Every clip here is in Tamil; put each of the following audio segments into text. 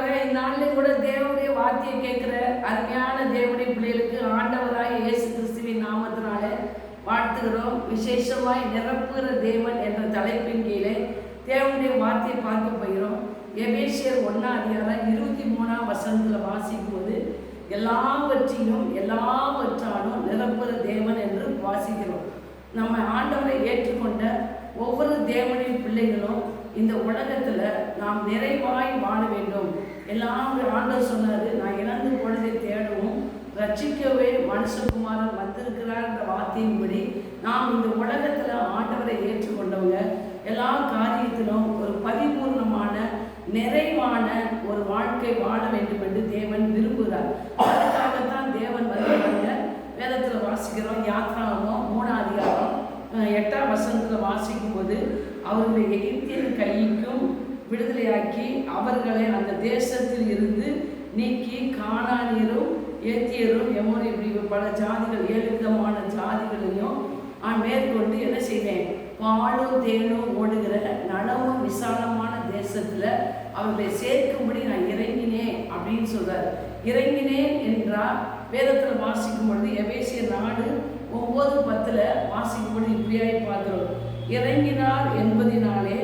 நிறைவாக இந்நாளில் கூட தேவனுடைய வார்த்தையை கேட்கிற அருமையான தேவனுடைய பிள்ளைகளுக்கு ஆண்டவராய் இயேசு கிறிஸ்துவின் நாமத்தினால வாழ்த்துகிறோம். விசேஷமாய் நிரப்புகிற தேவன் என்ற தலைப்பின் கீழே தேவனுடைய வார்த்தையை பார்க்க போகிறோம். எபேசியர் ஒன்றாம் அதிகாரம் இருபத்தி மூணாம் வசனத்தில் வாசிக்கும் போது எல்லாவற்றையும் எல்லாவற்றாலும் நிரப்புகிற தேவன் என்று வாசிக்கிறோம். நம்ம ஆண்டவரை ஏற்றுக்கொண்ட ஒவ்வொரு தேவனின் பிள்ளைகளும் இந்த உலகத்தில் நாம் நிறைவாய் வாழ வேண்டும். எல்லாம் ஆண்டவர் சொன்னார். நான் இழந்து பொழுதை தேடவும் ரட்சிக்கவே மனுஷகுமாரன் வந்திருக்கிறார் என்ற வார்த்தையின்படி நாம் இந்த உலகத்தில் ஆண்டவரை ஏற்றுக்கொண்டவங்க. எல்லா காரியத்திலும் ஒரு பரிபூர்ணமான நிறைவான ஒரு வாழ்க்கை வாழ வேண்டும் என்று தேவன் விரும்புகிறார். அதுக்காகத்தான் தேவன் வந்து வேதத்தில் வாசிக்கிறோம் யாத்ராவும் மூணாம் அதிகாரம் எட்டாம் வசனத்தில் வாசிக்கும் போது அவருடைய எகிப்தியன் கைக்கும் விடுதலையாக்கி அவர்களை அந்த தேசத்தில் இருந்து நீக்கி காணானியரும் ஏத்தியரும் எமோரி இப்படி பல ஜாதிகள் ஏழு விதமான ஜாதிகளையும் நான் மேற்கொண்டு என்ன செய்வேன்? பாலும் தேனும் ஓடுகிற நலமும் விசாலமான தேசத்தில் அவர்களை சேர்க்கும்படி நான் இறங்கினேன் அப்படின்னு சொல்றார். இறங்கினேன் என்றால் வேதத்தில் வாசிக்கும் பொழுது எபேசிய நாடு ஒன்பது பத்தில் வாசிக்கும் பொழுது இப்படியாய் பார்க்கிறோம். இறங்கினார் என்பதினாலே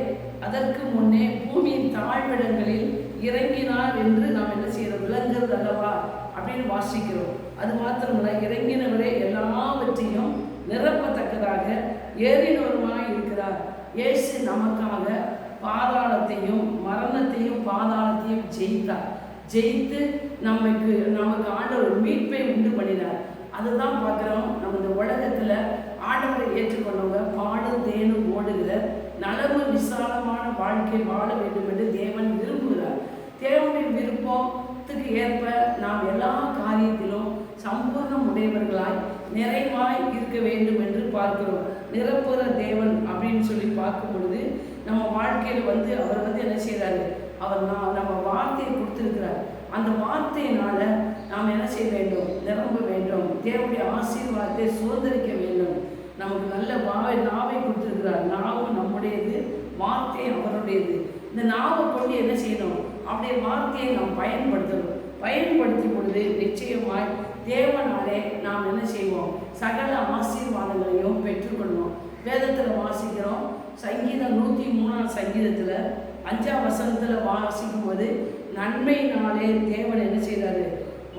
அதற்கு முன்னே பூமியின் தாழ்விடங்களில் இறங்கினார் என்று நாம் என்ன செய்யறோம்? விளங்குறது அல்லவா? அப்படின்னு வாசிக்கிறோம். அது மாத்திரமல்ல இறங்கினவரே எல்லாவற்றையும் நிரப்பத்தக்கதாக ஏறினவருமாய் இருக்கிறார். இயேசு நமக்காக பாதாளத்தையும் மரணத்தையும் பாதாளத்தையும் ஜெயித்தார். ஜெயித்து நமக்கு நமக்கு ஆண்டவர் மீட்பை உண்டு பண்ணினார். அதுதான் பார்க்குறோம் நம்ம இந்த உலகத்தில் ஆண்டவரை ஏற்றுக்கொண்டவங்க பாடும் தேனும் ஓடுகிற நலவு விசாலமான வாழ்க்கை வாழ வேண்டும் என்று தேவன் விரும்புகிறார். தேவனுடைய விருப்பத்துக்கு ஏற்ப நாம் எல்லா காரியத்திலும் சம்பூர்ணம் உடையவர்களாய் நிறைவாய் இருக்க வேண்டும் என்று பார்க்கிறோம். நிரப்புற தேவன் அப்படின்னு சொல்லி பார்க்கும் பொழுது நம்ம வாழ்க்கையில் வந்து அவர் வந்து என்ன செய்கிறாரு அவர் நான் நம்ம வார்த்தையை கொடுத்துருக்கிறார். அந்த வார்த்தையினால நாம் என்ன செய்ய வேண்டும்? நிரம்ப வேண்டும். தேவனுடைய ஆசீர்வாதத்தை சுதந்திரிக்க வேண்டும். நமக்கு நல்ல வாவை நாவை கொடுத்துருக்கிறார். நாவும் நம்முடையது வார்த்தை அவருடையது. இந்த நாவை கொண்டு என்ன செய்யணும்? அப்படி வார்த்தையை நாம் பயன்படுத்தணும். பயன்படுத்தும் பொழுது நிச்சயமாய் தேவனாலே நாம் என்ன செய்வோம்? சகல ஆசீர்வாதங்களையும் பெற்றுக்கொள்வோம். வேதத்தில் வாசிக்கிறோம் சங்கீதம் நூற்றி மூணாம் சங்கீதத்தில் அஞ்சாம் வசனத்தில் வாசிக்கும் போது நன்மையினாலே தேவன் என்ன செய்கிறாரு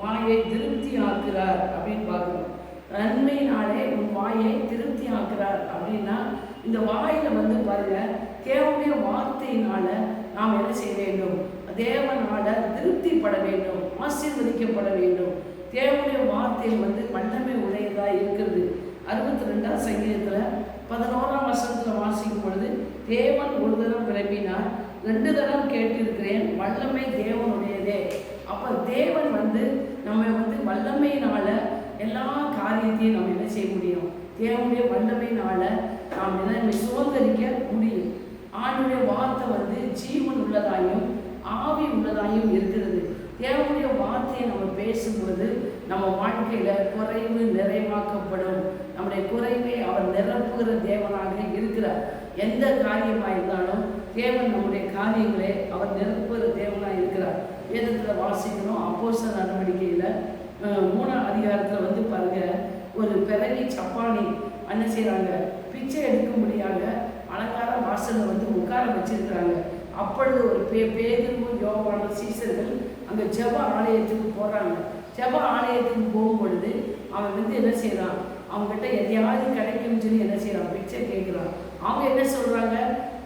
வாயை திருப்தி ஆக்குறார் அப்படின்னு பார்க்குறோம். நன்மையினாலே உன் வாயை திருப்தி ஆக்குறார் அப்படின்னா இந்த வாயில வந்து பாருங்க தேவனுடைய வார்த்தையினால நாம் என்ன செய்ய வேண்டும்? தேவனால திருப்திப்பட வேண்டும் ஆசீர்வதிக்கப்பட வேண்டும். தேவனுடைய வார்த்தை வந்து வல்லமை உடையதா இருக்கிறது. அறுபத்தி ரெண்டாம் சங்கீதத்தில் பதினோராம் வருஷத்தில் வாசிக்கும் பொழுது தேவன் ஒரு தரம் விரும்பினார் ரெண்டு தரம் கேட்டிருக்கிறேன் வல்லமை தேவனுடையதே. அப்போ தேவன் வந்து நம்ம வந்து வல்லமையினால எல்லா காரியத்தையும் நம்ம என்ன செய்ய முடியும்? தேவனுடைய வல்லமையினால நாம் என்ன சுதந்திரிக்க முடியும். ஆண்டுடைய வார்த்தை வந்து ஜீவன் உள்ளதாயும் ஆவி உள்ளதாயும் இருக்கிறது. தேவனுடைய வார்த்தையை நம்ம பேசும்போது நம்ம வாழ்க்கையில குறைவு நிறைவாக்கப்படும். நம்முடைய குறைவை அவர் நிரப்புகிற தேவனாக இருக்கிறார். எந்த காரியமாக இருந்தாலும் தேவன் நம்முடைய காரியங்களை அவர் நிரப்புகிற தேவனாக இருக்கிறார். வேதத்தில் வாசிக்கணும் அப்போச நடவடிக்கையில் மூணாம் அதிகாரத்தில் வந்து பாருங்க ஒரு பிறவி சப்பானி என்ன செய்கிறாங்க பிச்சை எடுக்கும்படியாக அலங்கார வாசலில் வந்து உட்கார வச்சிருக்கிறாங்க. அப்பொழுது ஒரு பே பேதுருவும் யோவான சீசர்கள் அங்கே ஜப ஆலயத்துக்கு போகிறாங்க ஜப ஆலயத்துக்கு போகும்பொழுது அவன் வந்து என்ன செய்கிறான் அவங்ககிட்ட எதையாவது கிடைக்கும்னு சொல்லி என்ன செய்கிறான் பிச்சை கேட்குறான். அவங்க என்ன சொல்கிறாங்க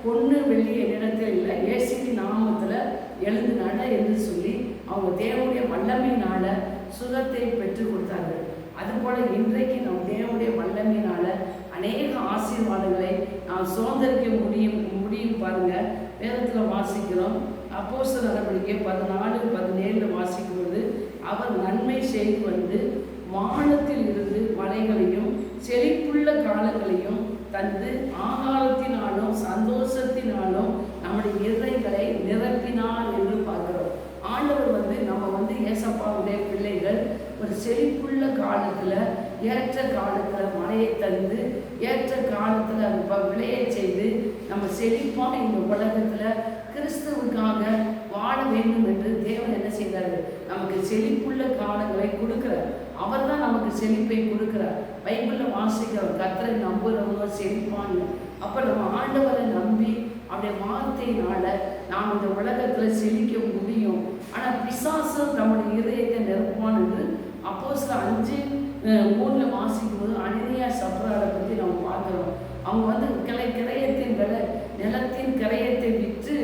பொண்ணு வெள்ளி என்னிடத்தில் இல்லை ஏசிபி நாமத்தில் எழுந்து நட என்று சொல்லி அவங்க தேவனுடைய வல்லமையினால் சுகத்தை பெற்று கொடுத்தார்கள். அதுபோல் இன்றைக்கு நம் தேவனுடைய வல்லமையினால் அநேக ஆசீர்வாதங்களை நாம் சுதந்திரிக்க முடியும் முடியும் பாருங்க. வேதத்தில் வாசிக்கிறோம். அப்போஸ்த நடவடிக்கை பதினாலு பதினேழில் வாசிக்கும் பொழுது அவர் நன்மை செய்து வந்து வானத்தில் இருந்து மலைகளையும் செழிப்புள்ள காலங்களையும் தந்து ஆகாரத்தினாலும் சந்தோஷத்தினாலும் நம்முடைய இறைகளை நிரப்பினார் என்று பார்க்கிறோம். ஆண்டவர் வந்து நம்ம வந்து ஏசப்பாவுடைய பிள்ளைகள் ஒரு செழிப்புள்ள காலத்தில் ஏற்ற காலத்தில் மழையை தந்து ஏற்ற காலத்தில் அது ப- செய்து நம்ம செழிப்பான இந்த உலகத்தில் கிறிஸ்துவுக்காக வாழ வேண்டும் என்று தேவன் நமக்கு செழிப்புள்ள காலங்களை கொடுக்கிறார். அவர் தான் நமக்கு செழிப்பை கொடுக்கிறார். பைபிளில் வாசிக்கிறோம் கத்தரை நம்புறவங்க செழிப்பான்னு அப்போ நம்ம ஆண்டவரை நம்பி அவருடைய வார்த்தையினால நாம் இந்த உலகத்தில் செழிக்க முடியும். ஆனால் பிசாசம் நம்முடைய இதயத்தை நிரப்பான் என்று அப்போ சில அஞ்சு ஊரில் வாசிக்கும் போது அனிதையா சப்ராரை பற்றி நம்ம பார்க்குறோம். அவங்க வந்து கிளை கிரையத்தின் விலை நிலத்தின் கிரையத்தை விற்று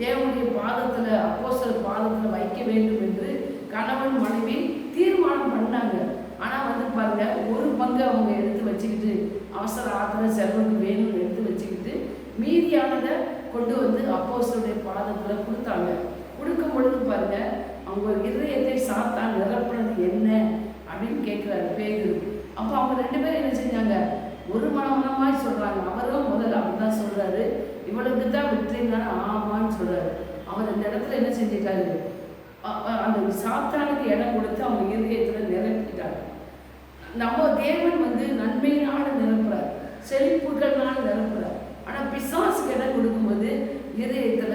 தேவனுடைய பாதத்தில் அப்போஸ்தலர் பாதத்தில் வைக்க வேண்டும் என்று கணவன் மனைவி தீர்மானம் பண்ணாங்க. ஆனால் வந்து பாருங்க ஒரு பங்கு அவங்க எடுத்து வச்சுக்கிட்டு அவசர ஆத்திர செலவுக்கு வேணும்னு எடுத்து வச்சுக்கிட்டு மீதியானதை கொண்டு வந்து அப்போஸ்தலருடைய பாதத்தில் கொடுத்தாங்க. கொடுக்கும் பொழுது பாருங்க அவங்க இதயத்தை சாத்தான் நிரப்புனது என்ன? அப்படின்னு கேட்குறாரு பேரு. அப்போ அவங்க ரெண்டு பேரும் என்ன செஞ்சாங்க? ஒரு மனமனமாய் சொல்றாங்க. அவரும் முதல்ல அப்படிதான் சொல்கிறாரு இவளுக்கு தான் விட்டுறீங்கன்னா ஆமான்னு சொல்கிறாரு அவர் இந்த இடத்துல என்ன செஞ்சிட்டாரு? அந்த சாத்தானுக்கு இடம் கொடுத்து அவங்க இருதயத்தில் நிரப்பிட்டாங்க நம்ம தேவன் வந்து நன்மையினால நிரப்புறார் செழிப்புகள்னால நிரப்புறார். ஆனால் பிசாசுக்கு இடம் கொடுக்கும்போது இதயத்துல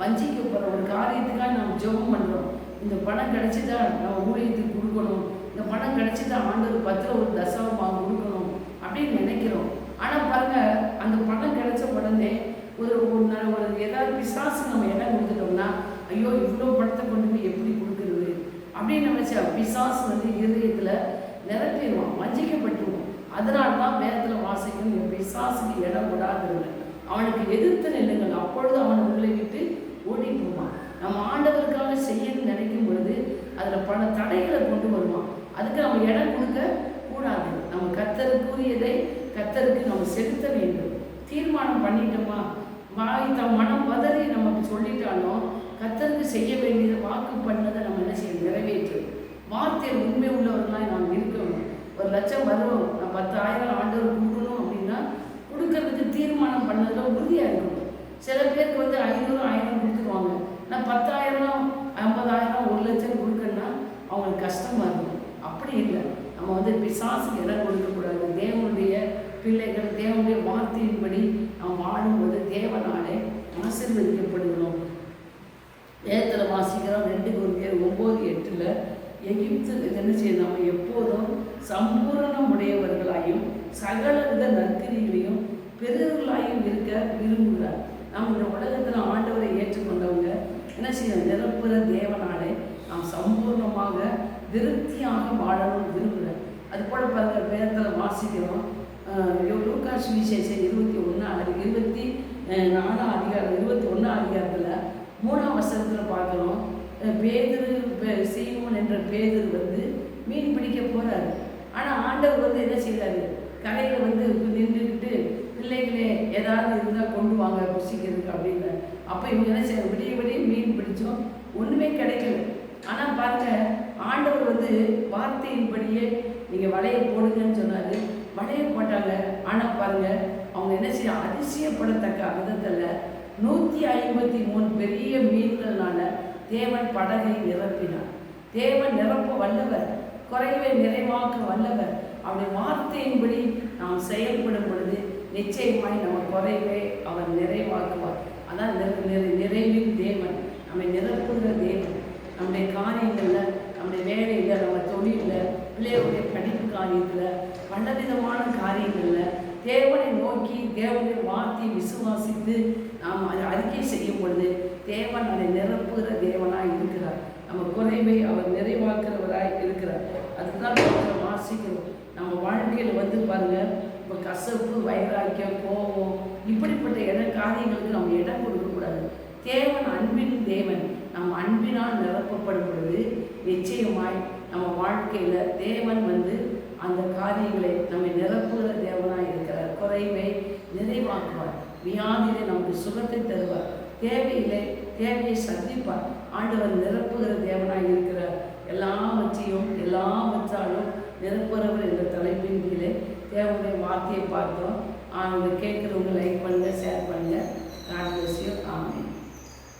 வஞ்சிக்கப்படுற ஒரு காரியத்துக்காக நம்ம ஜெபம் பண்ணுறோம் இந்த பணம் கிடைச்சிட்டா நம்ம ஊழியத்துக்கு கொடுக்கணும். இந்த பணம் கிடைச்சிட்டா ஆண்டு பத்திரம் ஒரு தசவமாக கொடுக்கணும் அப்படின்னு நினைக்கிறோம். ஆனால் பாருங்க அந்த பணம் கிடைச்ச உடனே ஒரு ஒரு ஒரு ஏதாவது பிசாசு நம்ம இடம் கொடுத்துட்டோம்னா ஐயோ இவ்வளோ பணத்தை கொண்டு போய் எப்படி கொடுக்குறது? அப்படின்னு நினச்சா பிசாசு வந்து இருதயத்தில் நிரப்பிடுவான் வஞ்சிக்கப்பட்டுருவான். அதனால தான் வேதத்தில் வாசிக்கணும் என் பிசாசுக்கு இடம் விடாதிருங்க அவனுக்கு எதிர்த்து நில்லுங்கள் அப்பொழுது அவன் உங்களை விட்டு ஓடி போவான். நம்ம ஆண்டவருக்காக செய்யணும்னு நினைக்கும் பொழுது அதில் பல தடைகளை கொண்டு வருவான். அதுக்கு நம்ம இடம் கொடுக்க கூடாது. நம்ம கத்தருக்குரியதை கத்தருக்கு நம்ம செலுத்த வேண்டும். தீர்மானம் பண்ணிட்டோமா? வாய் தம் மனம் பதறி நமக்கு சொல்லிட்டாலும் கத்தருக்கு செய்ய வேண்டியதை வாக்கு பண்ணதை நம்ம என்ன செய்யணும்? நிறைவேற்று வார்த்தை உண்மை உள்ளவர்களாக நாம் இருக்கணும். ஒரு லட்சம் வருவோம் நான் பத்தாயிரம் ஆண்டவர் கொடுக்கணும் அப்படின்னா கொடுக்கறதுக்கு தீர்மானம் பண்ணதில் உறுதியாக இருக்கணும். சில பேருக்கு வந்து ஐநூறு ஆயிரம் கொடுத்துருவாங்க. நான் பத்தாயிரம் ஐம்பதாயிரம் ஒரு லட்சம் கொடுக்க அப்படி இல்லை நம்ம வந்து பிசாசுக்கு இடம் கொடுக்கக்கூடாது. தேவனுடைய பிள்ளைகள் தேவனுடைய வார்த்தையின்படி நாம் வாழும்போது தேவனாலே ஆசீர்வதிக்கப்படுகிறோம். வேதத்தில் வாசிக்கிறோம் ரெண்டு குருந்தியர் ஒம்பது எட்டில் எகிப்து என்ன செய்யணும் நம்ம எப்போதும் சம்பூரணம் உடையவர்களாயும் சகலவித நற்கிரிகளையும் பெரியவர்களாயும் இருக்க விரும்புகிறார். நாம் இந்த உலகத்தில் ஆண்டவரை ஏற்றுக்கொண்டவங்க என்ன செய்யணும்? நிரப்புற தேவனாலே நாம் சம்பூர்ணமாக திருப்தியாக வாழணும் விரும்புகிறேன். அது போல் பாருங்க வேதத்தில் வாசிக்கிறோம். அஹ் லூக்காஸ் விசேஷம் இருபத்தி ஒன்று இருபத்தி அஹ் நாலாம் அதிகாரம் இருபத்தி ஒன்றாம் அதிகாரத்தில் மூணாம் வசனத்தில் பார்க்குறோம். பேதர் பே- சீமோன் என்ற பேதர் வந்து மீன் பிடிக்க போகிறாரு ஆனால் ஆண்டவர் வந்து என்ன செய்கிறாரு கரையில் வந்து நின்றுக்கிட்டு பிள்ளைகளே ஏதாவது இருந்தால் கொண்டு வாங்க குசிக்கிறதுக்கு அப்படின்னு அப்போ இவங்க என்ன செய்ய விடிய விடிய மீன் பிடிச்சோம். ஒன்றுமே கிடைக்கல. ஆனால் பாருங்கள் ஆண்டவர் வந்து வார்த்தையின்படியே நீங்கள் வலையை போடுங்கன்னு சொன்னார். வலையை போட்டாங்க. ஆனால் பாருங்க அவங்க என்ன செய்ய அதிசயப்படத்தக்க விதத்தில் நூற்றி ஐம்பத்தி மூணு பெரிய மீன்கள்னால தேவன் படகை நிரப்பினார். தேவன் நிரப்ப வல்லவர் குறைவை நிறைவாக்க வல்லவர். அவருடைய வார்த்தையின்படி நாம் செயல்படும் பொழுது நிச்சயமாய் நம்ம குறைவை அவர் நிறைவாக்குவார். அதான் நிறை- நிறைவின் தேவன். நம்மை நிரப்புகிற தேவன். நம்முடைய காரியங்களில் நம்முடைய வேலையில் நம்ம தொழிலில் பிள்ளைகளுடைய படிப்பு காரியத்தில் பலவிதமான காரியங்களில் தேவனை நோக்கி தேவனை வார்த்தையை விசுவாசித்து நாம் அதை அறிக்கை செய்யும் பொழுது தேவன் அதை நிரப்புகிற தேவனாக இருக்கிறார். நம்ம குறைவை அவர் நிறைவாக்குறவராய் இருக்கிறார். அதுதான் நம்ம வாசிக்கிறோம். நம்ம வாழ்க்கையில் வந்து பாருங்கள் இப்போ கசப்பு வைராக்கியம் கோபம் இப்படிப்பட்ட இட காரியங்களுக்கு நம்ம இடம் கொடுக்கக்கூடாது. தேவன் அன்பின் தேவன். நம் அன்பினால் நிரப்பப்படும் பொழுது நிச்சயமாய் நம்ம வாழ்க்கையில் தேவன் வந்து அந்த காரியங்களை நம்மை நிரப்புகிற தேவனாக இருக்கிறார். குறைவை நிறைவாக்குவார். வியாதியிலே நமக்கு சுகத்தை தருவார். தேவையில்லை தேவையை சந்திப்பார். ஆண்டவர் நிரப்புகிற தேவனாக இருக்கிறார். எல்லாவற்றையும் எல்லாவற்றாலும் நிரப்புறவர் என்ற தலைப்பின் கீழே தேவனுடைய வார்த்தையை பார்த்தோம். அவங்க கேட்குறவங்க லைக் பண்ணுங்கள் ஷேர் பண்ணுங்க.